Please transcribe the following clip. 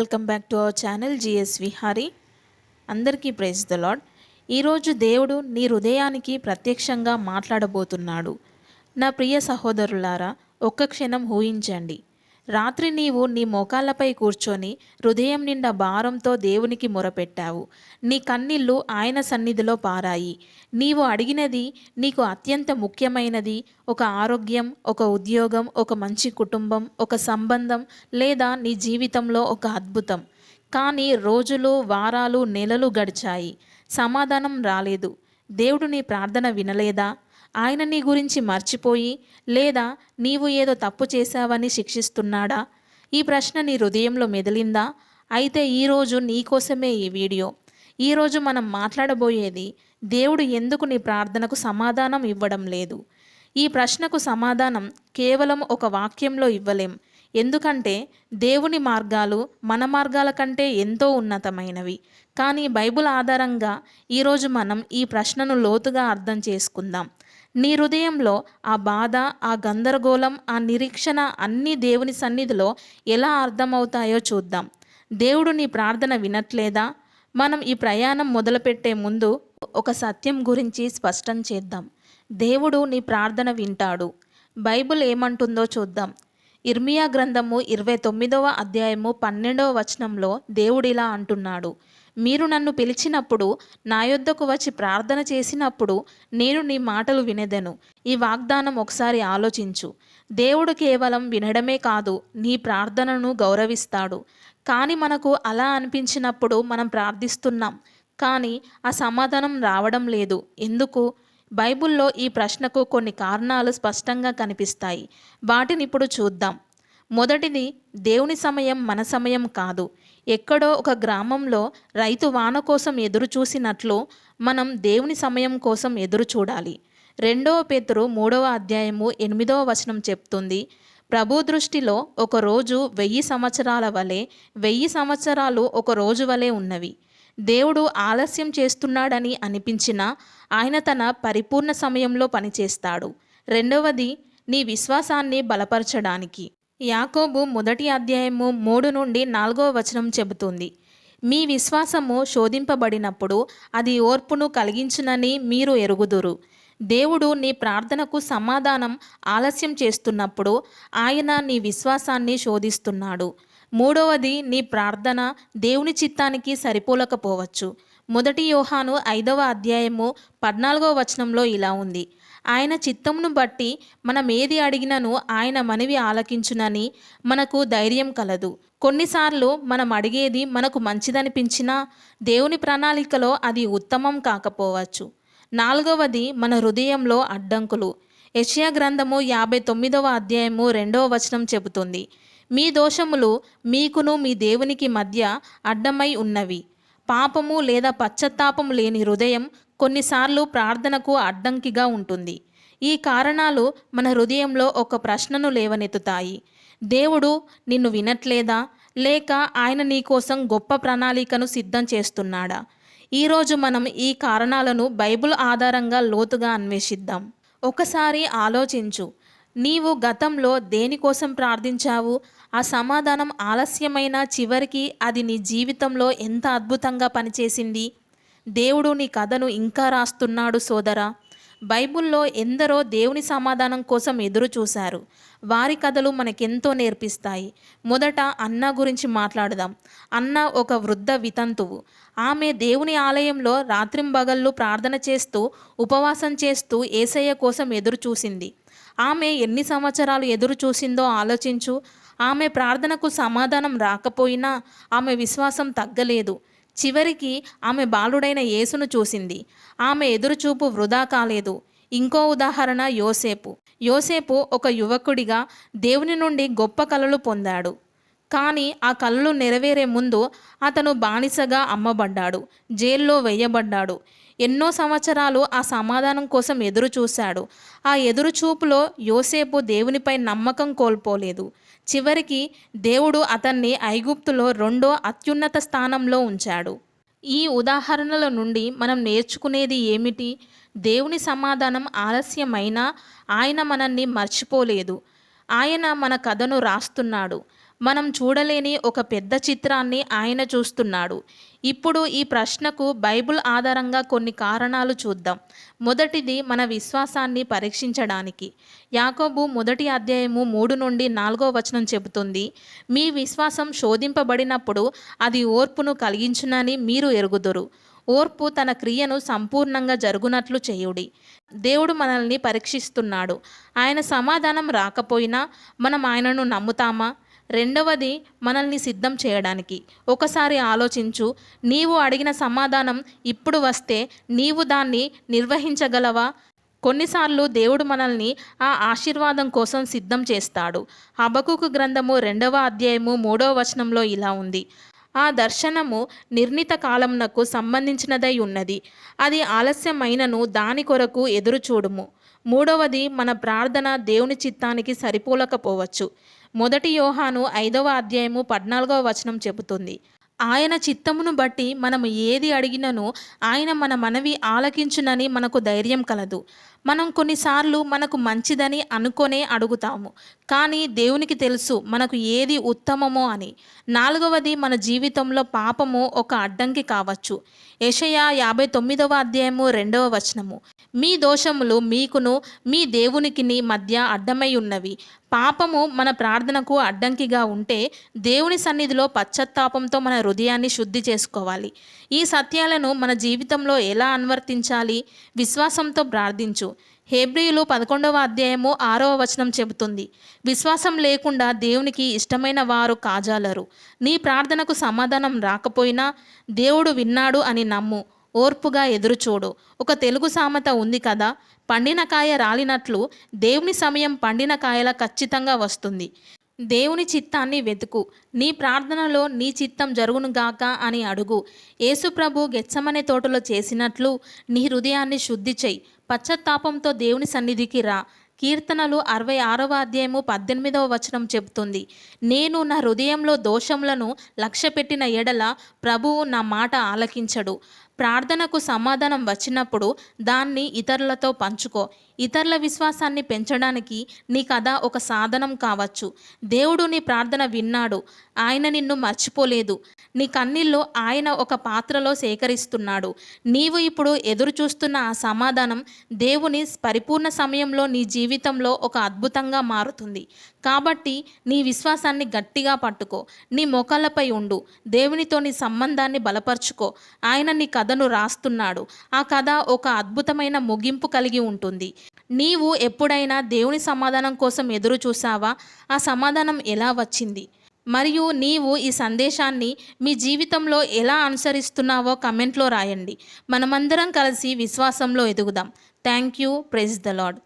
Welcome back to our channel GS Vihari. అందరికీ praise the lord. ఈరోజు దేవుడు నీ హృదయానికి ప్రత్యక్షంగా మాట్లాడబోతున్నాడు. నా ప్రియ సహోదరులారా ఒక్క క్షణం ఊహించండి. రాత్రి నీవు నీ మోకాళ్ళపై కూర్చొని హృదయం నిండా భారంతో దేవునికి మొరపెట్టావు. నీ కన్నీళ్ళు ఆయన సన్నిధిలో పారాయి. నీవు అడిగినది నీకు అత్యంత ముఖ్యమైనది. ఒక ఆరోగ్యం ఒక ఉద్యోగం ఒక మంచి కుటుంబం ఒక సంబంధం లేదా నీ జీవితంలో ఒక అద్భుతం. కానీ రోజులు వారాలు నెలలు గడిచాయి. సమాధానం రాలేదు. దేవుడు నీ ప్రార్థన వినలేదా? ఆయన నీ గురించి మర్చిపోయి లేదా నీవు ఏదో తప్పు చేశావని శిక్షిస్తున్నాడా? ఈ ప్రశ్న నీ హృదయంలో మెదిలిందా? అయితే ఈరోజు నీకోసమే ఈ వీడియో. ఈరోజు మనం మాట్లాడబోయేది దేవుడు ఎందుకు నీ ప్రార్థనకు సమాధానం ఇవ్వడం లేదు? ఈ ప్రశ్నకు సమాధానం కేవలం ఒక వాక్యంలో ఇవ్వలేం. ఎందుకంటే దేవుని మార్గాలు మన మార్గాల కంటే ఎంతో ఉన్నతమైనవి. కానీ బైబిల్ ఆధారంగా ఈరోజు మనం ఈ ప్రశ్నను లోతుగా అర్థం చేసుకుందాం. నీ హృదయంలో ఆ బాధ ఆ గందరగోళం ఆ నిరీక్షణ అన్నీ దేవుని సన్నిధిలో ఎలా అర్థమవుతాయో చూద్దాం. దేవుడు నీ ప్రార్థన వినట్లేదా? మనం ఈ ప్రయాణం మొదలుపెట్టే ముందు ఒక సత్యం గురించి స్పష్టం చేద్దాం. దేవుడు నీ ప్రార్థన వింటాడు. బైబిల్ ఏమంటుందో చూద్దాం. ఇర్మియా గ్రంథము ఇరవై తొమ్మిదవ అధ్యాయము పన్నెండవ వచనంలో దేవుడిలా అంటున్నాడు. మీరు నన్ను పిలిచినప్పుడు నా యొద్దకు వచ్చి ప్రార్థన చేసినప్పుడు నేను నీ మాటలు వినెదను. ఈ వాగ్దానం ఒకసారి ఆలోచించు. దేవుడు కేవలం వినడమే కాదు నీ ప్రార్థనను గౌరవిస్తాడు. కానీ మనకు అలా అనిపించినప్పుడు మనం ప్రార్థిస్తున్నాం. కానీ ఆ సమాధానం రావడం లేదు. ఎందుకు? బైబిల్లో ఈ ప్రశ్నకు కొన్ని కారణాలు స్పష్టంగా కనిపిస్తాయి. వాటిని ఇప్పుడు చూద్దాం. మొదటిది దేవుని సమయం మన సమయం కాదు. ఎక్కడో ఒక గ్రామంలో రైతు వాన కోసం ఎదురు చూసినట్లు మనం దేవుని సమయం కోసం ఎదురు చూడాలి. రెండవ పేతురు మూడవ అధ్యాయము ఎనిమిదవ వచనం చెప్తుంది. ప్రభు దృష్టిలో ఒక రోజు వెయ్యి సంవత్సరాల వలె వెయ్యి సంవత్సరాలు ఒక రోజు వలె ఉన్నవి. దేవుడు ఆలస్యం చేస్తున్నాడని అనిపించినా ఆయన తన పరిపూర్ణ సమయంలో పనిచేస్తాడు. రెండవది నీ విశ్వాసాన్ని బలపరచడానికి. యాకోబు మొదటి అధ్యాయము మూడు నుండి నాలుగో వచనం చెబుతుంది. మీ విశ్వాసము శోధింపబడినప్పుడు అది ఓర్పును కలిగించునని మీరు ఎరుగుదురు. దేవుడు నీ ప్రార్థనకు సమాధానం ఆలస్యం చేస్తున్నప్పుడు ఆయన నీ విశ్వాసాన్ని శోధిస్తున్నాడు. మూడవది నీ ప్రార్థన దేవుని చిత్తానికి సరిపోలకపోవచ్చు. మొదటి యోహాను ఐదవ అధ్యాయము పద్నాలుగవ వచనంలో ఇలా ఉంది. ఆయన చిత్తమును బట్టి మనం ఏది అడిగినను ఆయన మనవి ఆలకించునని మనకు ధైర్యం కలదు. కొన్నిసార్లు మనం అడిగేది మనకు మంచిదనిపించినా దేవుని ప్రణాళికలో అది ఉత్తమం కాకపోవచ్చు. నాలుగవది మన హృదయంలో అడ్డంకులు. యెషయా గ్రంథము యాభై తొమ్మిదవ అధ్యాయము రెండవ వచనం చెబుతుంది. మీ దోషములు మీకును మీ దేవునికి మధ్య అడ్డమై ఉన్నవి. పాపము లేదా పశ్చత్తాపం లేని హృదయం కొన్నిసార్లు ప్రార్థనకు అడ్డంకిగా ఉంటుంది. ఈ కారణాలు మన హృదయంలో ఒక ప్రశ్నను లేవనెత్తుతాయి. దేవుడు నిన్ను వినట్లేదా? లేక ఆయన నీకోసం గొప్ప ప్రణాళికను సిద్ధం చేస్తున్నాడా? ఈరోజు మనం ఈ కారణాలను బైబిల్ ఆధారంగా లోతుగా అన్వేషిద్దాం. ఒకసారి ఆలోచించు నీవు గతంలో దేనికోసం ప్రార్థించావు? ఆ సమాధానం ఆలస్యమైన చివరికి అది నీ జీవితంలో ఎంత అద్భుతంగా పనిచేసింది? దేవుడు నీ కథను ఇంకా రాస్తున్నాడు సోదరా. బైబుల్లో ఎందరో దేవుని సమాధానం కోసం ఎదురు చూశారు. వారి కథలు మనకెంతో నేర్పిస్తాయి. మొదట అన్న గురించి మాట్లాడదాం. అన్న ఒక వృద్ధ వితంతువు. ఆమె దేవుని ఆలయంలో రాత్రింబగళ్ళు ప్రార్థన చేస్తూ ఉపవాసం చేస్తూ ఏసయ్య కోసం ఎదురు చూసింది. ఆమె ఎన్ని సంవత్సరాలు ఎదురు చూసిందో ఆలోచించు. ఆమె ప్రార్థనకు సమాధానం రాకపోయినా ఆమె విశ్వాసం తగ్గలేదు. చివరికి ఆమె బాలుడైన యేసును చూసింది. ఆమె ఎదురుచూపు వృధా కాలేదు. ఇంకో ఉదాహరణ యోసేపు. యోసేపు ఒక యువకుడిగా దేవుని నుండి గొప్ప కలలు పొందాడు. కానీ ఆ కళలు నెరవేరే ముందు అతను బానిసగా అమ్మబడ్డాడు జైల్లో వేయబడ్డాడు. ఎన్నో సంవత్సరాలు ఆ సమాధానం కోసం ఎదురు చూశాడు ఆ ఎదురుచూపులో యోసేపు దేవునిపై నమ్మకం కోల్పోలేదు. చివరికి దేవుడు అతన్ని ఐగుప్తులో రెండో అత్యున్నత స్థానంలో ఉంచాడు. ఈ ఉదాహరణల నుండి మనం నేర్చుకునేది ఏమిటి? దేవుని సమాధానం ఆలస్యమైనా ఆయన మనల్ని మర్చిపోలేదు. ఆయన మన కథను రాస్తున్నాడు. మనం చూడలేని ఒక పెద్ద చిత్రాన్ని ఆయన చూస్తున్నాడు. ఇప్పుడు ఈ ప్రశ్నకు బైబిల్ ఆధారంగా కొన్ని కారణాలు చూద్దాం. మొదటిది మన విశ్వాసాన్ని పరీక్షించడానికి. యాకోబు మొదటి అధ్యాయము మూడు నుండి నాలుగో వచనం చెబుతుంది మీ విశ్వాసం శోధింపబడినప్పుడు అది ఓర్పును కలిగించునని మీరు ఎరుగుదురు. ఓర్పు తన క్రియను సంపూర్ణంగా జరుగునట్లు చేయుడి. దేవుడు మనల్ని పరీక్షిస్తున్నాడు. ఆయన సమాధానం రాకపోయినా మనం ఆయనను నమ్ముతామా? రెండవది మనల్ని సిద్ధం చేయడానికి. ఒకసారి ఆలోచించు నీవు అడిగిన సమాధానం ఇప్పుడు వస్తే నీవు దాన్ని నిర్వహించగలవా? కొన్నిసార్లు దేవుడు మనల్ని ఆ ఆశీర్వాదం కోసం సిద్ధం చేస్తాడు. హబకుకు గ్రంథము రెండవ అధ్యాయము మూడవ వచనంలో ఇలా ఉంది. ఆ దర్శనము నిర్ణీత కాలమునకు సంబంధించినదై ఉన్నది. అది ఆలస్యమైనను దాని కొరకు ఎదురు చూడుము మూడవది మన ప్రార్థన దేవుని చిత్తానికి సరిపోలకపోవచ్చు. మొదటి యోహాను ఐదవ అధ్యాయము పద్నాలుగవ వచనం చెబుతుంది. ఆయన చిత్తమును బట్టి మనము ఏది అడిగినను ఆయన మన మనవి ఆలకించునని మనకు ధైర్యం కలదు. మనం కొన్నిసార్లు మనకు మంచిదని అనుకొనే అడుగుతాము. కానీ దేవునికి తెలుసు మనకు ఏది ఉత్తమమో అని. నాలుగవది మన జీవితంలో పాపము ఒక అడ్డంకి కావచ్చు. యషయా యాభై తొమ్మిదవ అధ్యాయము రెండవ వచనము. మీ దోషములు మీకును మీ దేవునికిని మధ్య అడ్డమై ఉన్నవి. పాపము మన ప్రార్థనకు అడ్డంకిగా ఉంటే దేవుని సన్నిధిలో పశ్చత్తాపంతో మన హృదయాన్ని శుద్ధి చేసుకోవాలి. ఈ సత్యాలను మన జీవితంలో ఎలా అనువర్తించాలి? విశ్వాసంతో ప్రార్థించు. హేబ్రియులు పదకొండవ అధ్యాయము ఆరవ వచనం చెబుతుంది. విశ్వాసం లేకుండా దేవునికి ఇష్టమైన వారు కాజాలరు. నీ ప్రార్థనకు సమాధానం రాకపోయినా దేవుడు విన్నాడు అని నమ్ము. ఓర్పుగా ఎదురుచూడు. ఒక తెలుగు సామెత ఉంది కదా పండిన కాయ రాలినట్లు దేవుని సమయం పండిన కాయల ఖచ్చితంగా వస్తుంది. దేవుని చిత్తాన్ని వెతుకు నీ ప్రార్థనలో నీ చిత్తం జరుగునుగాక అని అడుగు. యేసుప్రభు గెచ్చమనే తోటలో చేసినట్లు నీ హృదయాన్ని శుద్ధి చెయ్యి పశ్చత్తాపంతో దేవుని సన్నిధికి రా. కీర్తనలు అరవై ఆరవ అధ్యాయము పద్దెనిమిదవ వచనం చెబుతుంది. నేను నా హృదయంలో దోషములను లక్ష్యపెట్టిన ఎడల ప్రభువు నా మాట ఆలకించడు. ప్రార్థనకు సమాధానం వచ్చినప్పుడు దాన్ని ఇతరులతో పంచుకో. ఇతరుల విశ్వాసాన్ని పెంచడానికి నీ కథ ఒక సాధనం కావచ్చు. దేవుడు నీ ప్రార్థన విన్నాడు. ఆయన నిన్ను మర్చిపోలేదు. నీ కన్నీళ్ళు ఆయన ఒక పాత్రలో సేకరిస్తున్నాడు. నీవు ఇప్పుడు ఎదురు చూస్తున్న ఆ సమాధానం దేవుని పరిపూర్ణ సమయంలో నీ జీవితంలో ఒక అద్భుతంగా మారుతుంది. కాబట్టి నీ విశ్వాసాన్ని గట్టిగా పట్టుకో. నీ మోకాళ్ళపై ఉండు. దేవునితో నీ సంబంధాన్ని బలపరుచుకో. ఆయన నీ కథను రాస్తున్నాడు. ఆ కథ ఒక అద్భుతమైన ముగింపు కలిగి ఉంటుంది. నీవు ఎప్పుడైనా దేవుని సమాధానం కోసం ఎదురు చూసావా? ఆ సమాధానం ఎలా వచ్చింది? మరియు నీవు ఈ సందేశాన్ని మీ జీవితంలో ఎలా అనుసరిస్తున్నావో కమెంట్లో రాయండి. మనమందరం కలిసి విశ్వాసంలో ఎదుగుదాం. Thank you. Praise the lord